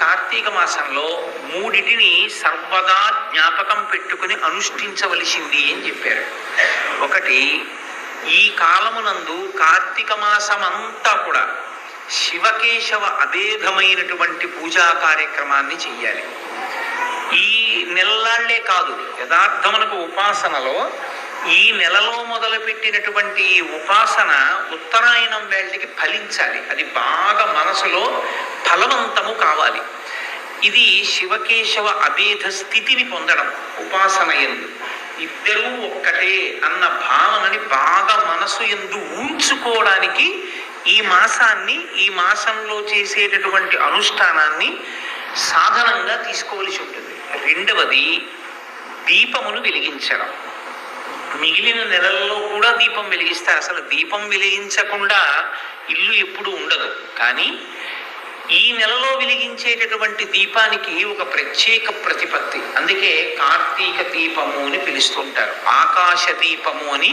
కార్తీక మాసంలో మూడిటిని సర్వదా జ్ఞాపకం పెట్టుకుని అనుష్ఠించవలసింది అని చెప్పారు. ఒకటి ఈ కాలమునందు కార్తీక మాసమంతా కూడా శివకేశవ అభేదమైనటువంటి పూజా కార్యక్రమాన్ని చెయ్యాలి. ఈ నెల్లాళ్ళే కాదు యథార్థమునకు ఉపాసనలో ఈ నెలలో మొదలుపెట్టినటువంటి ఈ ఉపాసన ఉత్తరాయణం వేళ్ళకి ఫలించాలి. అది బాగా మనసులో ఫలవంతము కావాలి. ఇది శివకేశవ అభేద స్థితిని పొందడం ఉపాసన ఎందు. ఇద్దరూ ఒక్కటే అన్న భావనని బాగా మనసు ఎందు ఉంచుకోవడానికి ఈ మాసాన్ని ఈ మాసంలో చేసేటటువంటి అనుష్ఠానాన్ని సాధనంగా తీసుకోవలసి ఉంటుంది. రెండవది దీపమును వెలిగించడం. మిగిలిన నెలల్లో కూడా దీపం వెలిగిస్తారు. అసలు దీపం వెలిగించకుండా ఇల్లు ఎప్పుడు ఉండదు. కానీ ఈ నెలలో వెలిగించేటటువంటి దీపానికి ఒక ప్రత్యేక ప్రతిపత్తి. అందుకే కార్తీక దీపము అని పిలుస్తుంటారు. ఆకాశ దీపము అని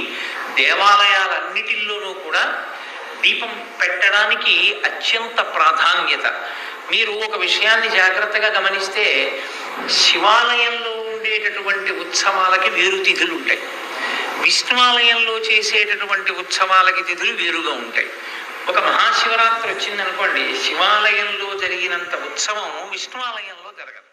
దేవాలయాలన్నిటిల్లోనూ కూడా దీపం పెట్టడానికి అత్యంత ప్రాధాన్యత. మీరు ఒక విషయాన్ని జాగ్రత్తగా గమనిస్తే శివాలయంలో ఉండేటటువంటి ఉత్సవాలకి వేరు తిథులు ఉంటాయి విష్ణువాలయంలో చేసేటటువంటి ఉత్సవాలకి తిథులు వేరుగా ఉంటాయి. ఒక మహాశివరాత్రి వచ్చిందనుకోండి శివాలయంలో జరిగినంత ఉత్సవం విష్ణువాలయంలో జరగదు.